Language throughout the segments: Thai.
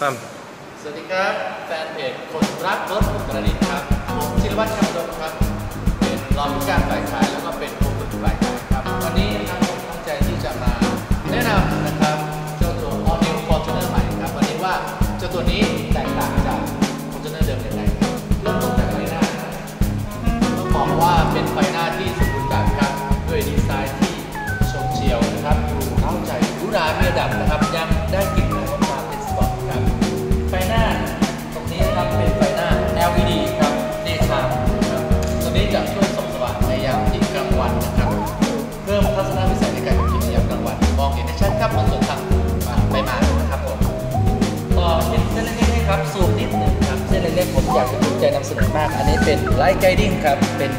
สามสวัสดีครับ แฟนเพจคนรักรถอุตรดิตถ์ครับผมชิรวัตรคำดงครับ เป็นรองผู้การฝ่ายขายแล้วก็เป็น ไลท์ไกดิ้งครับ เป็น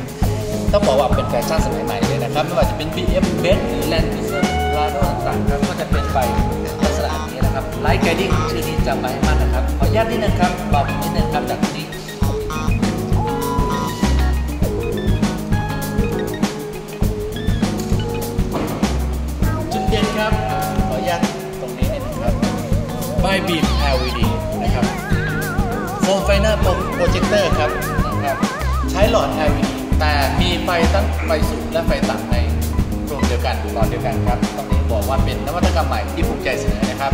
ต้องบอกว่าเป็นแฟชั่นสมัยใหม่เลยนะครับ ไม่ว่าจะเป็น BM Benz หรือ Land Cruiser Prado ต่างๆครับก็จะเป็นไฟลักษณะนี้นะครับไลท์ไกดิ้งชื่อนี้จำไว้ให้มากนะครับ ขออนุญาตนิดนึงครับบอกนิดนึงครับจากนี้จุดเด่นครับ ขออนุญาตตรงนี้นิดนึงครับไฟบีม LED นะครับโฟมไฟหน้าโปรเจคเตอร์ครับ ช้หลอด LED แต่มีไฟทั้งไฟสูงและไฟต่ำในกลุ่มเดียวกันหลอดเดียวกันครับตรงนี้บอกว่าเป็นนวัตกรรมใหม่ที่ภูมิใจเสนอนะครับ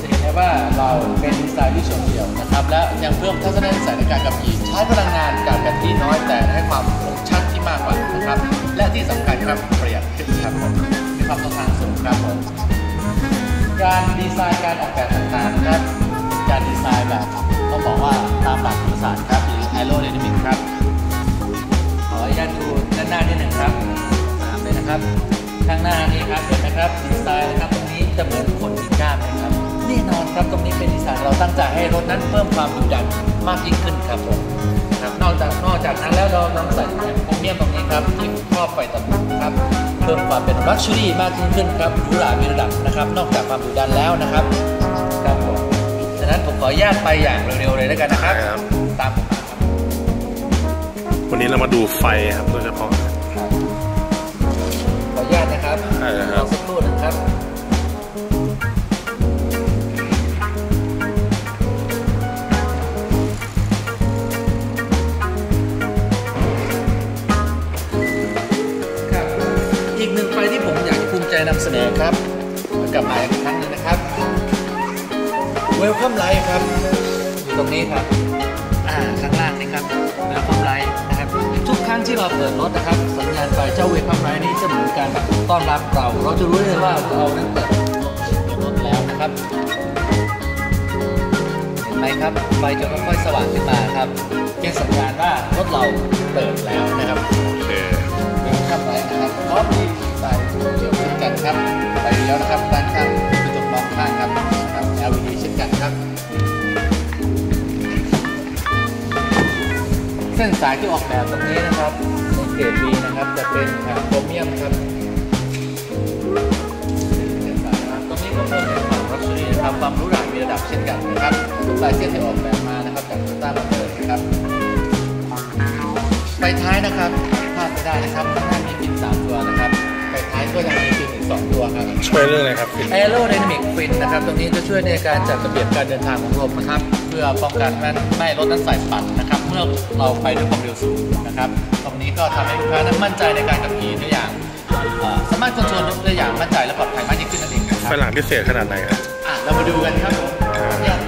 จะเห็นได้ว่าเราเป็นดีไซน์ที่โฉบเฉี่ยวนะครับ และยังเพิ่มทัศนวิสัยในการขับขี่ใช้พลังงานจากแบตเตอรี่น้อยแต่ให้ความคมชัดที่มากกว่านะครับ และที่สำคัญครับประหยัดขึ้นครับผมมีความทนทานสูงครับผมการดีไซน์การออกแบบต่างๆนะครับ การดีไซน์แบบต้องบอกว่าตามหลักวิทยาศาสตร์ครับ หรือ aerodynamic ครับ ขออนุญาตดูด้านหน้านิดหนึ่งครับตามเลยนะครับ ข้างหน้านี้ครับเห็นไหมครับดีไซน์นะครับตรงนี้จะเหมือนคนมีกล้ามไหมครับแน่นอนครับตรงนี้เป็นดีไซน์เราตั้งใจให้รถนั้นเพิ่มความดุดันมากยิ่งขึ้นครับผมนะครับนอกจากนอกจากนั้นแล้วเรานำใส่แผ่นโครเมียมตรงนี้ครับที่ครอบไฟตัดหมุนครับเพิ่มความเป็นลักชัวรี่มากยิ่งขึ้นครับหรูหรามีระดับนะครับ นอกจากความดุดันแล้วนะครับครับผมฉะนั้นผมขออนุญาตไปอย่างเร็วๆเลยแล้วกันนะครับครับตามผมมาครับ วันนี้เรามาดูไฟครับโดยเฉพาะขออนุญาตนะครับได้เลยครับอสักครู่หนึงครับครับอีกหนึ่งไฟที่ผมอยากจะภูมิใจนำเสนอครับกลับมาอีกครั้งหนึงนะครับ Welcome Light ครับอยู่ตรงนี้ครับ เราเปิดรถนะครับ สัญญาณไฟเจ้า Welcome Light นี่จะเหมือนการแบบต้อนรับเรา เราจะรู้เลยว่าเรานั้นเปิดรถแล้วนะครับ เห็นไหมครับ ไฟจะค่อยๆสว่างขึ้นมาครับเป็นสัญญาณว่ารถเราเปิดแล้วนะครับโอเคเป็นข้ามไว้นะครับพร้อมมีสายเกี่ยวเช่นกันครับไปเลี้ยวนะครับด้านข้างกระจกมองข้างครับครับ LED เช่นกันครับเส้นสายที่ออกแบบตรงนี้นะครับ เกรด B นะครับ จะเป็นแถบโครเมียมครับเส้นสายนะครับตรงนี้ก็เป็นในฝั่งรัชัวรี่นะครับความรู้หรามีระดับเช่นกันนะครับลายเส้นที่ออกแบบมานะครับจากโตต้ามอเกิดนะครับไฟท้ายนะครับพลาดไม่ได้นะครับข้างหน้ามีพินสามตัวนะ ช่วยเรื่องอะไรครับฟินแอโร d y นามิกฟินนะครับ ตรงนี้จะช่วยในการจัดระเบียบการเดินทางของลมนะครับ เพื่อป้องกันไม่ไม่ให้รถนั้นสายปัดนะครับ เมื่อเราไปด้วยความเร็วสูงนะครับ ตรงนี้ก็ทำให้ลูกค้านั้นมั่นใจในการขับขี่ได้อย่างเอ่อสามารถคอนโทรลรถได้อย่างมั่นใจและปลอดภัยมากยิ่งขึ้นนั่นเองนะคไฟรับหลังพิเศษขนาดไหนครับ อะเรามาดูกันครับผม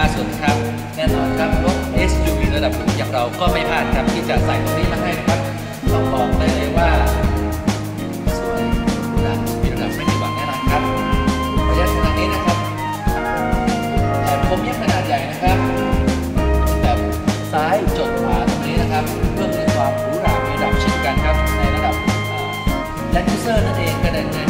ล่าสุดครับ แน่นอนครับรถ SUV ระดับอย่างเราก็ไม่พลาดครับที่จะใส่ตรงนี้มาให้นะครับต้องบอกได้เลยว่าสวยนะมีระดับไม่มีหวังแน่นอนครับขออนุญาตทางนี้นะครับแถบคมยักษ์ขนาดใหญ่นะครับแบบซ้ายจดขวาตรงนี้นะครับเพื่อมีความหรูหรามีระดับเช่นกันครับในระดับแลนด์ยูเซอร์นั่นเองก็ได้เงินไว้น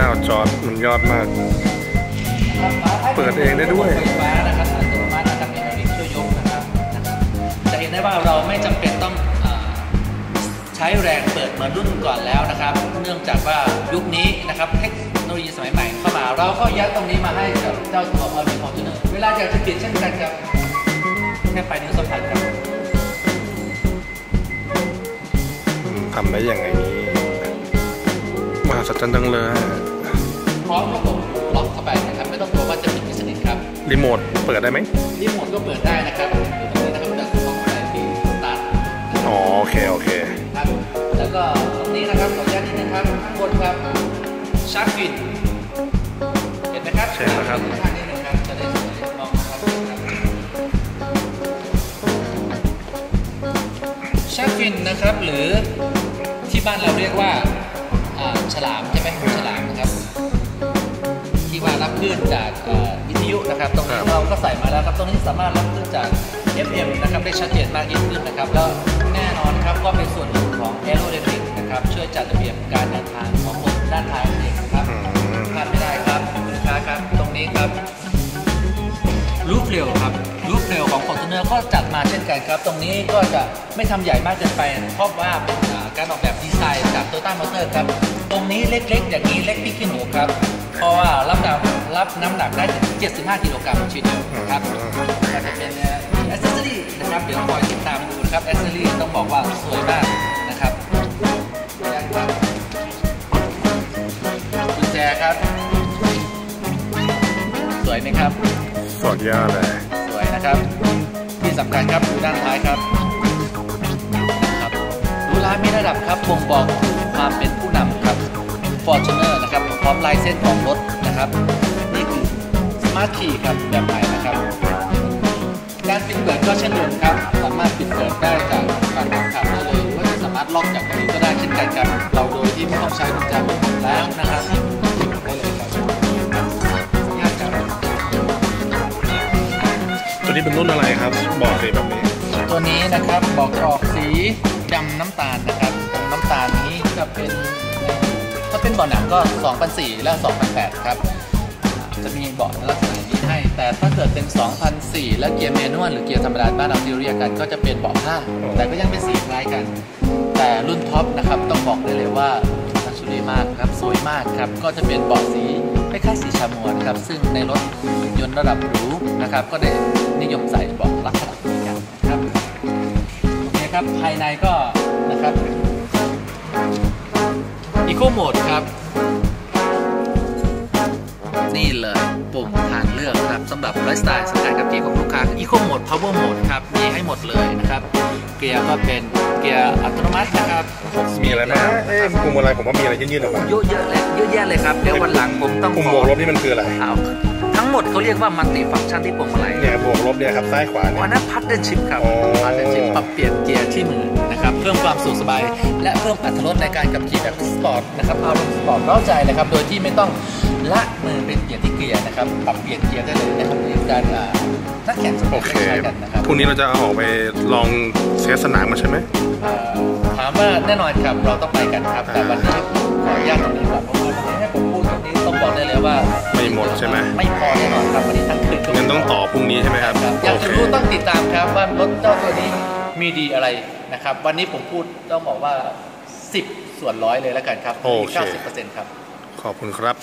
เจ้าจอร์ดมันยอดมาก เปิดเองได้ด้วยไฟฟ้านะครับอัตโนมัตินะครับมีนาฬิกช่วยยกนะครับนะครับจะเห็นได้ว่าเราไม่จำเป็นต้องอ่าใช้แรงเปิดเหมือนรุ่นก่อนแล้วนะครับ เนื่องจากว่ายุคนี้นะครับเทคโนโลยีสมัยใหม่เข้ามา เราก็ยัดตรงนี้มาให้กับเจ้าตัว Audi Fortuner เวลาอยากจะเปลี่ยนเช่นกันครับแค่ปลายนิ้วสัมผัสครับทำได้ยังไงนี้มหัศจรรย์จังเลย พร้อมระบบล็อกเข้าไปนะครับ ไม่ต้องกลัวว่าจะปิดไม่สนิทครับ รีโมทเปิดได้ไหมรีโมทก็เปิดได้นะครับอยู่ตรงนี้นะครับแต่ต้องใส่ที่สตาร์ทอ๋อโอเคโอเคครับแล้วก็ตรงนี้นะครับขออนุญาตนิดนึงครับข้างบนครับชาร์จฟินเห็นไหมครับใช่แล้วครับข้างนี้นะครับจะได้สวยมองนะครับชาร์จฟินนะครับหรือที่บ้านเราเรียกว่าอ่าฉลามใช่ไหมฉลามนะ ครับที่ว่ารับคลื่นจากเอ่อวิทยุนะครับ ตรงนี้ครับเราก็ใส่มาแล้วครับ ตรงนี้สามารถรับคลื่นจาก FM นะครับได้ชัดเจนมากยิ่งขึ้นนะครับ แล้วแน่นอนครับก็เป็นส่วนหนึ่งของ Aerodynamic นะครับ ช่วยจัดระเบียบการเดินทางของบนด้านท้ายนั่นเองครับอืมพลาดไม่ได้ครับคุณลูกค้าครับ ตรงนี้ครับรูปเร็วครับรูปเร็วของ Fortuner ก็จัดมาเช่นกันครับ ตรงนี้ก็จะไม่ทำใหญ่มากเกินไป เพราะว่าเป็นอ่าการออกแบบดีไซน์จาก Toyota Motor ครับ ตรงนี้เล็กๆ อย่างนี้เล็กพี่ขี้หนูครับ เพราะว่ารับน้ำรับน้ำหนักได้ถึง 75 กิโลกรัมทีเดียวนะครับก็จะเป็นแอสเซสซอรี่นะครับ เดี๋ยวคอยติดตามดูนะครับแอสเซสซอรี่ต้องบอกว่าสวยมากนะครับขออนุญาตครับกุญแจครับ สวยไหมครับสอดยาเลย สวยนะครับ ที่สำคัญครับดูด้านท้ายครับ นะครับดูร้านมีระดับครับบ่งบอกถึงความเป็นผู้นำครับ Fortuner นะครับพร้อมลายเส้นของรถนะครับ นี่คือ Smart Key ครับแบบใหม่นะครับ การปิดเปิดก็เช่นเดิมครับ สามารถปิดเปิดได้จากการขับขับได้เลยหรือว่าจะสามารถล็อกจากตรงนี้ก็ได้เช่นกันครับ เราโดยที่ไม่ต้องใช้กุญแจมือแล้วนะครับได้เลยครับยากจังตัวนี้เป็นรุ่นอะไรครับ บอกเลยแบบนี้ ตัวนี้นะครับบอกออกสีดำน้ำตาลนะครับน้ำตาลนี้จะเป็น ถ้าเป็นเบาะหนังก็2004และ2008ครับ จะมีเบาะลักษณะนี้ให้ แต่ถ้าเกิดเป็น2004และเกียร์แมนนวลหรือเกียร์ธรรมดาบ้านเราที่เรียกกันก็จะเป็นเบาะผ้า แต่ก็ยังเป็นสีคล้ายกัน แต่รุ่นท็อปนะครับต้องบอกได้เลยว่าลักชัวรี่มากครับสวยมากครับ ก็จะเป็นเบาะสีคล้ายๆสีชามวนะครับ ซึ่งในรถยนต์ระดับหรูนะครับ ก็ได้นิยมใส่เบาะลักษณะนี้กันนะครับ โอเคครับ ภายในก็นะครับ Eco Mode ครับ นี่เลยปุ่มทางเลือกครับสำหรับไลฟ์สไตล์สไตล์ขับขี่ของลูกค้า Eco Mode Power Mode ครับ มีให้หมดเลยนะครับ เกียร์ก็เป็นเกียร์อัตโนมัตินะครับมีอะไรไหมเอ๊ะปุ่มอะไรผมว่ามีอะไรยื่นๆออกมาเยอะเยอะเลยเยอะแยะเลยครับเดี๋ยววันหลังผมต้องปุ่มขบอวกลบนี่มันคืออะไรเอาทั้งหมดเขาเรียกว่ามัลติฟัง c t ชันที่พวงมาลัยเนี่ยบวกลบเนี่ยครับซ้ายขวาเนี่ยวันนั้นพัดเดิลชิพครับอ๋อพัดเดิลชิพปรับเปลี่ยนเกียร์ที่มือนะครับ เพิ่มความสะดวกสบาย และเพิ่มอรรถรสในการขับขี่แบบสปอร์ตนะครับอารมณ์สปอร์ตเร้าใจเลยครับ โดยที่ไม่ต้องละมือเป็นเปลี่ยนที่เกียร์นะครับปรับเปลี่ยนเกียร์ได้เลยนะครับในการอ่านักแข่งสปอโอร์ตเคได้ใช้กันนะครับพรุ่งนี้เราจะเอาออกไปลองเทสสนามมาใช่ไหมเอ่อถามว่าแน่นอนครับเราต้องไปกันครับ แต่วันนี้ขออนุญาตตรงนี้ก่อนเพราะว่าวัน ว่ารถเจ้าตัวนี้มีดีอะไรนะครับ วันนี้ผมพูดต้องบอกว่า 10 ส่วนร้อยเลยแล้วกันครับโอเค90%ครับ ขอบคุณครับ